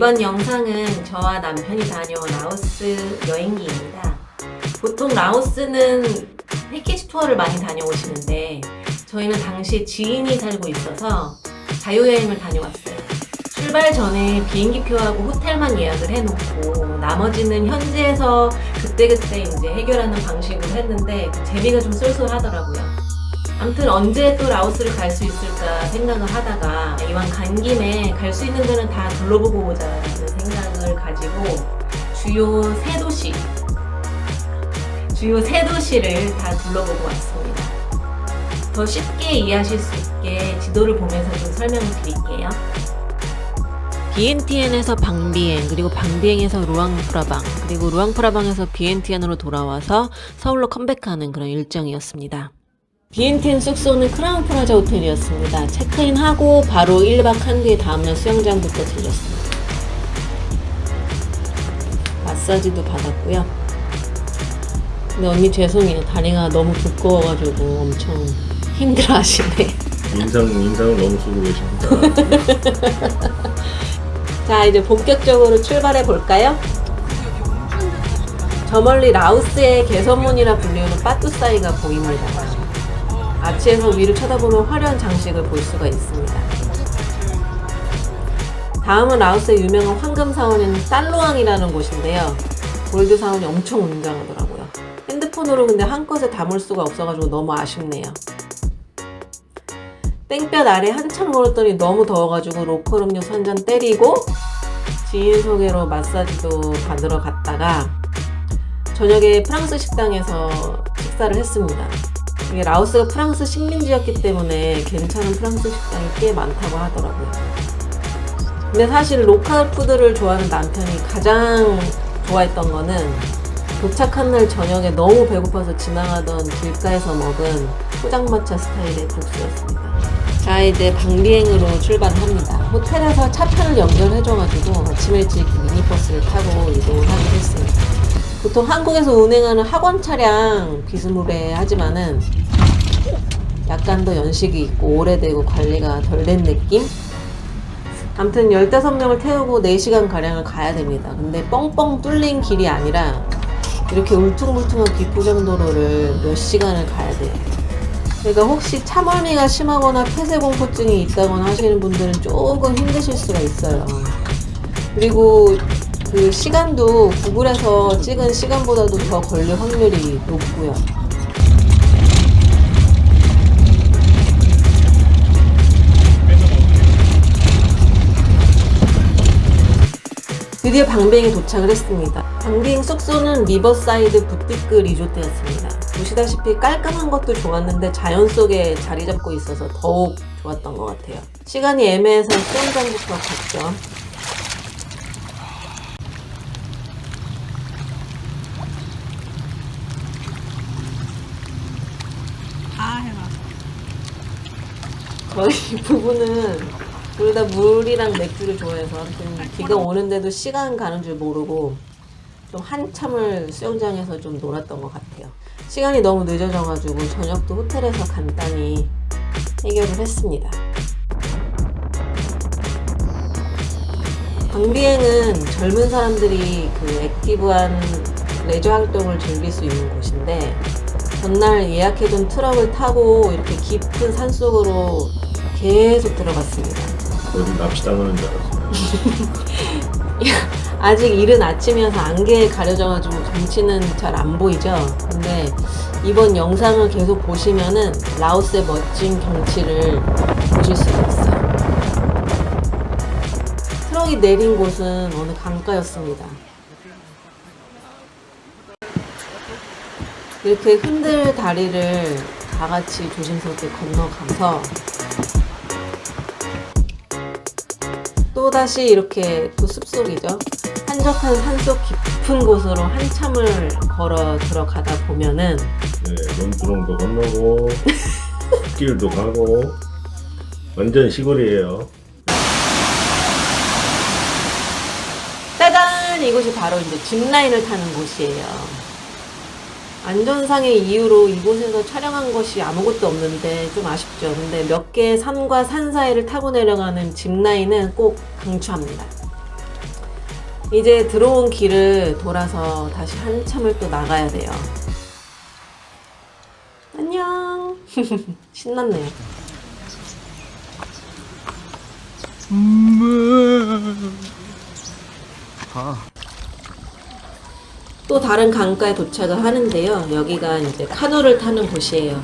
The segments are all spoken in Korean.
이번 영상은 저와 남편이 다녀온 라오스 여행기입니다. 보통 라오스는 패키지 투어를 많이 다녀오시는데 저희는 당시 지인이 살고 있어서 자유여행을 다녀왔어요. 출발 전에 비행기 표하고 호텔만 예약을 해놓고 나머지는 현지에서 그때그때 이제 해결하는 방식으로 했는데 재미가 좀 쏠쏠하더라고요. 아무튼 언제 또 라오스를 갈 수 있을까 생각을 하다가 이왕 간 김에 갈 수 있는 데는 다 둘러보고 보자라는 생각을 가지고 주요 세 도시 주요 세 도시를 다 둘러보고 왔습니다. 더 쉽게 이해하실 수 있게 지도를 보면서 좀 설명을 드릴게요. 비엔티엔에서 방비행 그리고 방비행에서 루앙프라방 그리고 루앙프라방에서 비엔티엔으로 돌아와서 서울로 컴백하는 그런 일정이었습니다. 비엔티엔 숙소는 크라운 프라자 호텔이었습니다. 체크인하고 바로 1박 한 뒤에 다음날 수영장부터 들렸습니다. 마사지도 받았고요. 근데 언니 죄송해요. 다리가 너무 두꺼워가지고 엄청 힘들어하시네. 인상 인상을 너무 쓰고 계십니다. 자, 이제 본격적으로 출발해 볼까요? 저 멀리 라오스의 개선문이라 불리우는 빠뚜사이가 보입니다. 아치에서 위를 쳐다보면 화려한 장식을 볼 수가 있습니다. 다음은 라오스의 유명한 황금 사원인 살로왕이라는 곳인데요. 골드 사원이 엄청 웅장하더라고요. 핸드폰으로 근데 한껏에 담을 수가 없어가지고 너무 아쉽네요. 땡볕 아래 한참 걸었더니 너무 더워가지고 로컬 음료수 한 잔 때리고 지인 소개로 마사지도 받으러 갔다가 저녁에 프랑스 식당에서 식사를 했습니다. 이게 라오스가 프랑스 식민지였기 때문에 괜찮은 프랑스 식당이 꽤 많다고 하더라고요. 근데 사실 로컬 푸드를 좋아하는 남편이 가장 좋아했던 거는 도착한 날 저녁에 너무 배고파서 지나가던 길가에서 먹은 포장마차 스타일의 국수였습니다. 자 이제 방비행으로 출발합니다. 호텔에서 차편을 연결해줘가지고 아침 일찍 미니버스를 타고 이동을 하기로 했습니다. 보통 한국에서 운행하는 학원 차량 비스무레 하지만은 약간 더 연식이 있고 오래되고 관리가 덜 된 느낌? 아무튼 15명을 태우고 4시간 가량을 가야 됩니다. 근데 뻥뻥 뚫린 길이 아니라 이렇게 울퉁불퉁한 비포장도로를 몇 시간을 가야 돼요. 그러니까 혹시 차멀미가 심하거나 폐쇄공포증이 있다거나 하시는 분들은 조금 힘드실 수가 있어요. 그리고 그 시간도 구글에서 찍은 시간보다도 더 걸릴 확률이 높고요. 드디어 방비행에 도착을 했습니다. 방비행 숙소는 리버사이드 부티크 리조트였습니다. 보시다시피 깔끔한 것도 좋았는데 자연 속에 자리 잡고 있어서 더욱 좋았던 것 같아요. 시간이 애매해서 수영장부터 갔죠. 저희 부부는 둘 다 물이랑 맥주를 좋아해서 아무튼 비가 오는데도 시간 가는 줄 모르고 좀 한참을 수영장에서 좀 놀았던 것 같아요. 시간이 너무 늦어져가지고 저녁도 호텔에서 간단히 해결을 했습니다. 방비행은 젊은 사람들이 그 액티브한 레저 활동을 즐길 수 있는 곳인데 전날 예약해둔 트럭을 타고 이렇게 깊은 산 속으로 계속 들어갔습니다. 어디 납치당하는 줄 알았어요. 아직 이른 아침이어서 안개에 가려져가지고 경치는 잘 안 보이죠. 근데 이번 영상을 계속 보시면은 라오스의 멋진 경치를 보실 수가 있어요. 트럭이 내린 곳은 어느 강가였습니다. 이렇게 흔들 다리를 다 같이 조심스럽게 건너가서 또 다시 이렇게 또 숲속이죠. 한적한 산속 깊은 곳으로 한참을 걸어 들어가다 보면은 네, 논두렁도 건너고 길도 가고 완전 시골이에요. 짜잔! 이곳이 바로 이제 짚라인을 타는 곳이에요. 안전상의 이유로 이곳에서 촬영한 것이 아무것도 없는데 좀 아쉽죠. 근데 몇 개의 산과 산 사이를 타고 내려가는 짚라인은 꼭 강추합니다. 이제 들어온 길을 돌아서 다시 한참을 또 나가야 돼요. 안녕. 신났네요. 또 다른 강가에 도착을 하는데요. 여기가 이제 카누를 타는 곳이에요.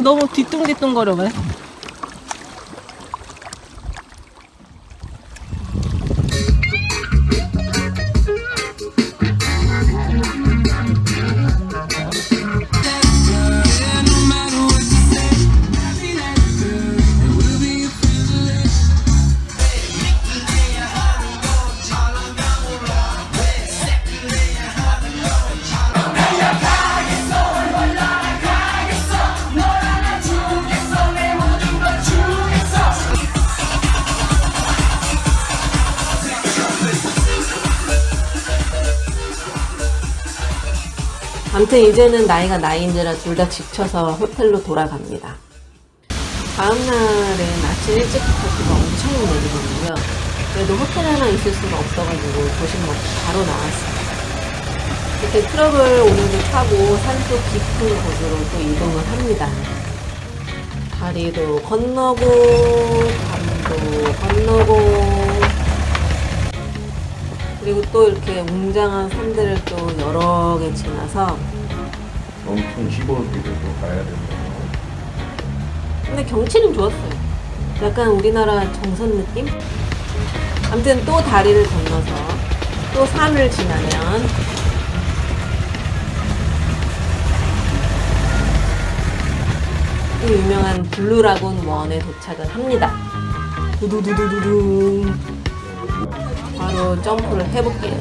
너무 뒤뚱뒤뚱거려 왜? 아무튼 이제는 나이가 나이인지라 둘 다 지쳐서 호텔로 돌아갑니다. 다음 날은 아침 일찍부터 비가 엄청 내리거든요. 그래도 호텔 하나 있을 수가 없어가지고 도심 먹고 바로 나왔어요. 이렇게 트럭을 오늘도 타고 산속 깊은 곳으로 또 이동을 합니다. 다리도 건너고, 담도 건너고, 또 이렇게 웅장한 산들을 또 여러 개 지나서 엄청 시골길을 또 가야 된다. 근데 경치는 좋았어요. 약간 우리나라 정선 느낌? 아무튼 또 다리를 건너서 또 산을 지나면 또 유명한 블루라군 원에 도착을 합니다. 두두두두두두. 바로 점프를 해볼게요.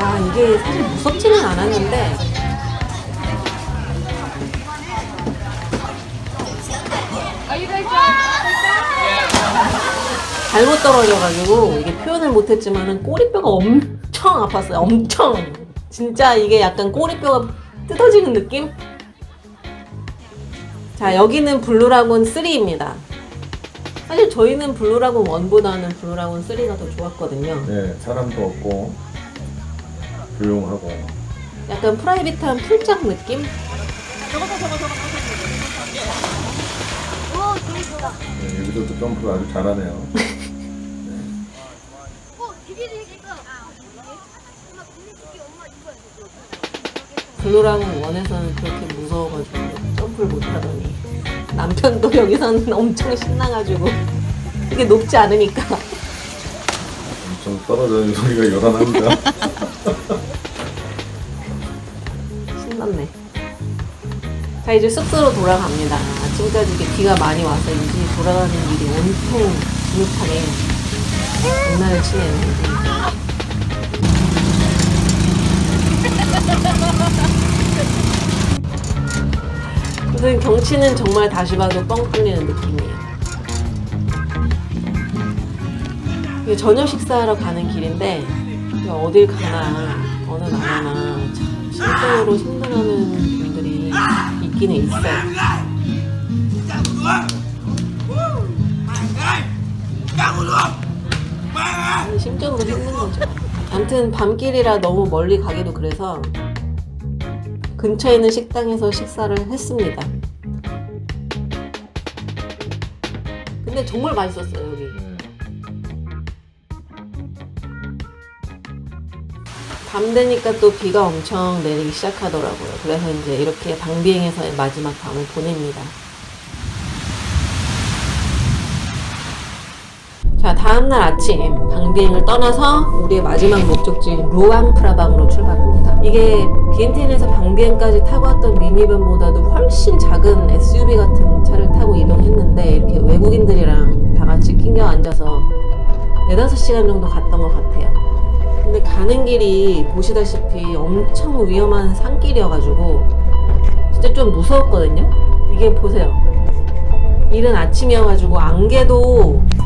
아, 이게 사실 무섭지는 않았는데, 잘못 떨어져가지고 이게 표현을 못했지만은 꼬리뼈가 엄청 아팠어요. 엄청. 진짜 이게 약간 꼬리뼈가 뜯어지는 느낌? 자, 여기는 블루라군 3입니다. 사실 저희는 블루라군 1보다는 블루라군 3가 더 좋았거든요. 네, 사람도 없고 조용하고 약간 프라이빗한 풀장 느낌? 네, 여기도 또 점프를 아주 잘하네요. 블루라군 1에서는 그렇게 무서워가지고 점프를 못하더니 남편도 여기서는 엄청 신나가지고 이게 높지 않으니까 엄청 떨어지는 소리가 요란합니다. 신났네. 자 이제 숙소로 돌아갑니다. 아침까지 이렇게 비가 많이 와서인지 돌아가는 길이 온통 진흙하게 장난을 치네요. 무슨 경치는 정말 다시 봐도 뻥 뚫리는 느낌이에요. 이게 저녁 식사하러 가는 길인데 어딜 가나 어느 나라나 참 심적으로 힘들어하는 분들이 있기는 있어요. 심적으로 힘든 거죠. 아무튼 밤길이라 너무 멀리 가기도 그래서 근처에 있는 식당에서 식사를 했습니다. 근데 정말 맛있었어요, 여기. 밤 되니까 또 비가 엄청 내리기 시작하더라고요. 그래서 이제 이렇게 방비행에서의 마지막 밤을 보냅니다. 자, 자, 다음날 아침 방비행을 떠나서 우리의 마지막 목적지인 루앙프라방으로 출발합니다. 이게 비엔티엔에서 방비행까지 타고 왔던 미니밴보다도 훨씬 작은 SUV 같은 차를 타고 이동했는데 이렇게 외국인들이랑 다 같이 낑겨 앉아서 4, 5시간 정도 갔던 것 같아요. 근데 가는 길이 보시다시피 엄청 위험한 산길이어가지고 진짜 좀 무서웠거든요. 이게 보세요. 이른 아침이어가지고 안개도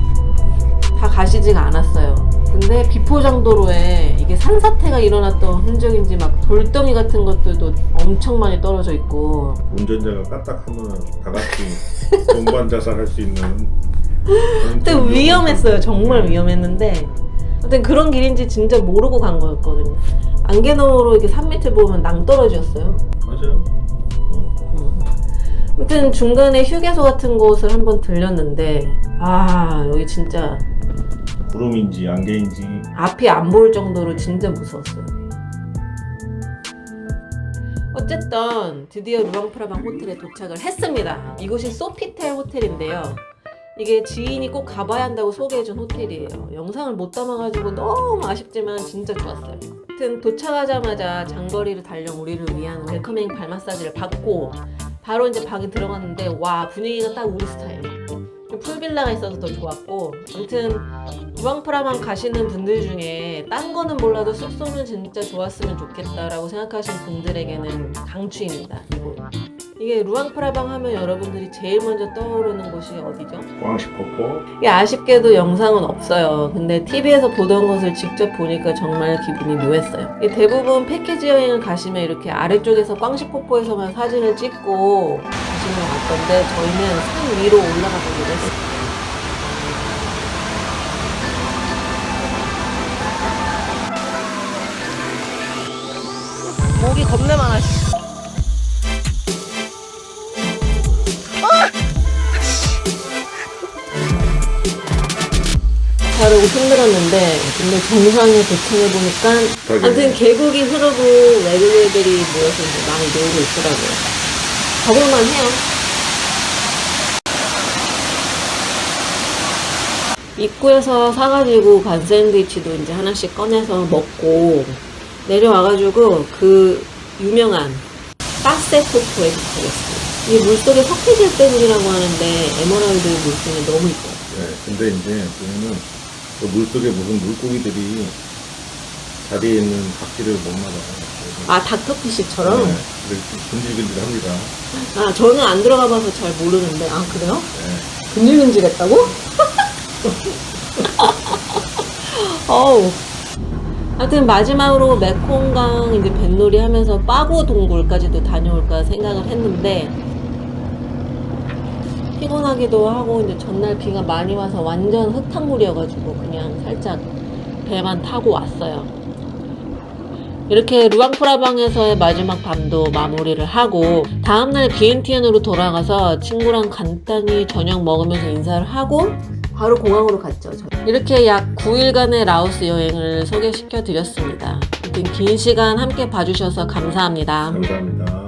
다 가시지가 않았어요. 근데 비포장도로에 이게 산사태가 일어났던 흔적인지 막 돌덩이 같은 것들도 엄청 많이 떨어져 있고 운전자가 까딱하면 다 같이 동반 자살할 수 있는. 그때 위험했어요. 정말 위험했는데 아무튼 그런 길인지 진짜 모르고 간 거였거든요. 안개 너머로 이렇게 산 밑을 보면 낭떠러지였어요. 맞아요. 어. 아무튼 중간에 휴게소 같은 곳을 한번 들렸는데 아 여기 진짜 구름인지 안개인지 앞이 안 보일 정도로 진짜 무서웠어요. 어쨌든 드디어 루앙프라방 호텔에 도착을 했습니다. 이곳이 소피텔 호텔인데요. 이게 지인이 꼭 가봐야 한다고 소개해준 호텔이에요. 영상을 못 담아가지고 너무 아쉽지만 진짜 좋았어요. 아무튼 도착하자마자 장거리를 달려 우리를 위한 웰커밍 발 마사지를 받고 바로 이제 방에 들어갔는데 와 분위기가 딱 우리 스타일. 풀빌라가 있어서 더 좋았고 아무튼 루앙프라만 가시는 분들 중에 딴 거는 몰라도 숙소는 진짜 좋았으면 좋겠다라고 생각하시는 분들에게는 강추입니다. 이곳. 이게 루앙프라방 하면 여러분들이 제일 먼저 떠오르는 곳이 어디죠? 광시폭포 이게 아쉽게도 영상은 없어요. 근데 TV에서 보던 것을 직접 보니까 정말 기분이 묘했어요. 이게 대부분 패키지 여행을 가시면 이렇게 아래쪽에서 꽝시폭포에서만 사진을 찍고 가시는 것 같던데 저희는 산 위로 올라가 보기로 했어요. 목이 겁내 많아. 씨. 바르고 힘들었는데 근데 정상에 도착해 보니까 아무튼 계곡이 흐르고 외국인들이 모여서 이제 많이 놀고 있더라고요 가볼만 해요. 입구에서 사가지고 간 샌드위치도 이제 하나씩 꺼내서 먹고 내려와가지고 그 유명한 빠세포토에 도착했어요 이게 물속에 석회질 때문이라고 하는데 에메랄드 물속이 너무 이뻐요. 네, 근데 이제 보면은 그 물속에 무슨 물고기들이 자리에 있는 각지를 못 나가요. 아 닥터피쉬처럼? 네, 그래서 좀 근질근질합니다. 아 저는 안 들어가 봐서 잘 모르는데 아 그래요? 네. 근질근질했다고? 어우 하여튼 마지막으로 메콩강 이제 뱃놀이 하면서 빠고 동굴까지도 다녀올까 생각을 했는데 피곤하기도 하고 이제 전날 비가 많이 와서 완전 흙탕물이어가지고 그냥 살짝 배만 타고 왔어요. 이렇게 루앙프라방에서의 마지막 밤도 마무리를 하고 다음날 비엔티엔으로 돌아가서 친구랑 간단히 저녁 먹으면서 인사를 하고 바로 공항으로 갔죠. 이렇게 약 9일간의 라오스 여행을 소개시켜 드렸습니다. 긴 시간 함께 봐주셔서 감사합니다. 감사합니다.